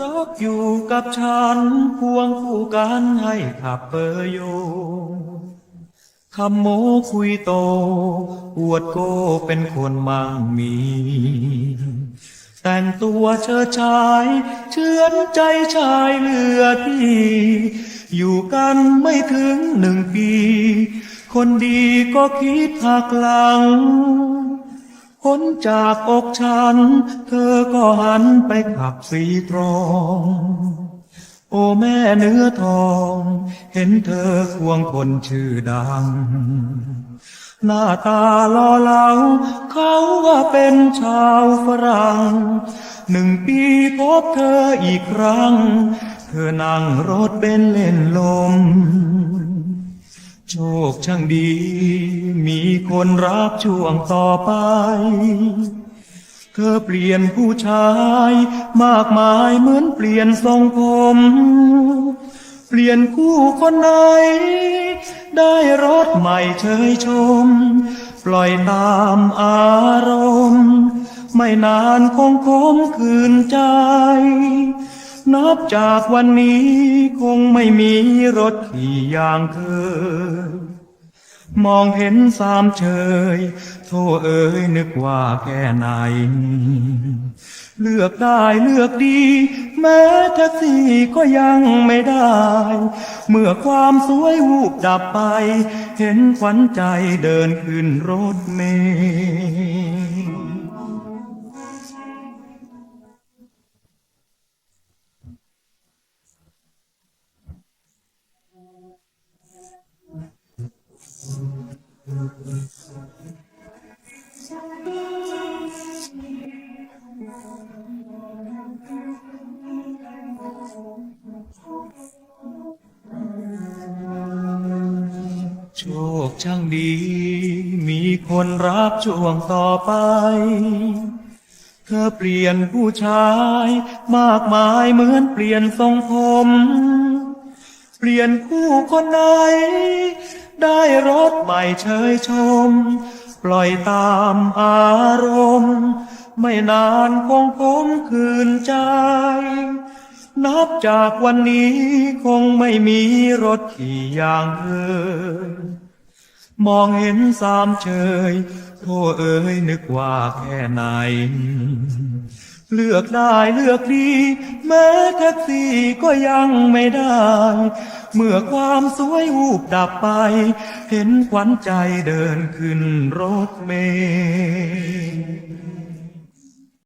รักอยู่กับฉันควงคู่กันให้ขับเปอร์โยคำโมคุยโต อวดโกเป็นคนมั่งมี แต่งตัวเชิดชาย เชื่อนใจชายเหลือที่ อยู่กันไม่ถึงหนึ่งปี คนดีก็คิดหักหลัง พ้นจากอกฉัน เธอก็หันไปขับสีตรอง โอแม่เนื้อทอง เห็นเธอควงคนชื่อดัง หน้าตาล่อเหลาเขาว่าเป็นชาวฝรั่งหนึ่งปีพบเธออีกครั้ง เธอนั่งรถเป็นเล่นลม โชคช่างดี มีคนรักช่วงต่อไป เธอเปลี่ยนผู้ชาย มากมายเหมือนเปลี่ยนทรงผม เปลี่ยนคู่คนไหน ได้รถใหม่เชยชม ปล่อยตามอารมณ์ ไม่นานคงคมคืนใจ นับจากวันนี้คงไม่มีรถขี่อย่างเคยมองเห็นสามเชยโทเอ๋ยนึกว่าแค่ไหน เลือกได้เลือกดี แม้แท็กซี่ก็ยังไม่ได้ เมื่อความสวยวูบดับไป เห็นขวัญใจเดินขึ้นรถเมล์ โชคช่างดี มีคนรักช่วงต่อไป เธอเปลี่ยนผู้ชาย มากมายเหมือนเปลี่ยนทรงผม เปลี่ยนคู่คนไหน ได้รถใหม่เชยชม ปล่อยตามอารมณ์ ไม่นานคงคมคืนใจ นับจากวันนี้คงไม่มีรถขี่อย่างเคย มองเห็นสามเชยโทเอ๋ยนึกว่าแค่ไหน เลือกได้เลือกดี แม้แท็กซี่ก็ยังไม่ได้ เมื่อความสวยวูบดับไป เห็นขวัญใจเดินขึ้นรถเมล์